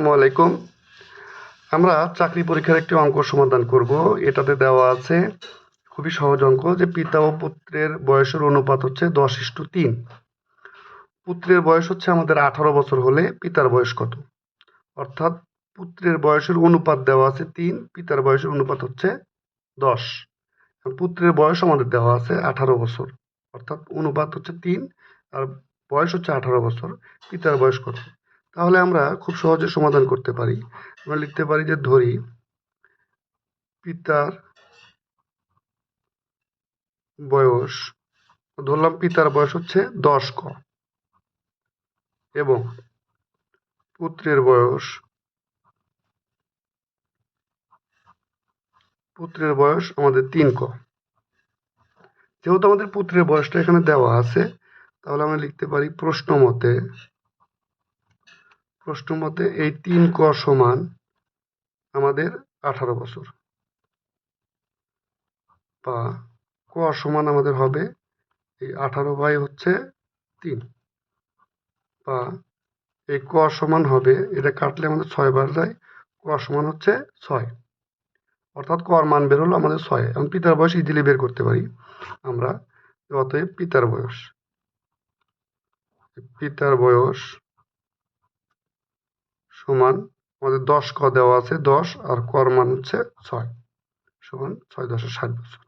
আসসালামু আলাইকুম। আমরা চাকরি পরীক্ষার একটি অঙ্ক সমাধান করব। এটাতে দেওয়া আছে খুবই সহজ অঙ্ক যে পিতা ও পুত্রের বয়সের অনুপাত হচ্ছে দশ ইস্টু তিন। পুত্রের বয়স হচ্ছে আমাদের আঠারো বছর হলে পিতার বয়স কত? অর্থাৎ পুত্রের বয়সের অনুপাত দেওয়া আছে তিন, পিতার বয়সের অনুপাত হচ্ছে দশ। পুত্রের বয়স আমাদের দেওয়া আছে আঠারো বছর। অর্থাৎ অনুপাত হচ্ছে তিন, আর বয়স হচ্ছে আঠারো বছর, পিতার বয়স কত? তাহলে আমরা খুব সহজে সমাধান করতে পারি। আমরা লিখতে পারি যে ধরি পিতার বয়স, ধরলাম পিতার বয়স হচ্ছে দশ ক এবং পুত্রের বয়স পুত্রের বয়স আমাদের তিন ক। যেহেতু আমাদের পুত্রের বয়সটা এখানে দেওয়া আছে, তাহলে আমরা লিখতে পারি প্রশ্ন মতে প্রশ্ন মতে এই তিন ক সমান আমাদের আঠারো বছর। বা ক সমান আমাদের হবে এই আঠারো বাই হচ্ছে তিন। বা এই ক সমান হবে, এটা কাটলে আমাদের ছয় বার যায়, ক সমান হচ্ছে ছয়। অর্থাৎ কর মান বের হলো আমাদের ছয় এখন পিতার বয়স ইজিলি বের করতে পারি আমরা, অতএব পিতার বয়স। পিতার বয়স সমান আমাদের দশ ক দেওয়া আছে, দশ আর কর মান হচ্ছে ছয়। সমান ছয় দশে ষাট বছর।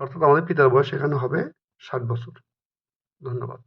অর্থাৎ আমাদের পিতার বয়স এখানে হবে ষাট বছর। ধন্যবাদ।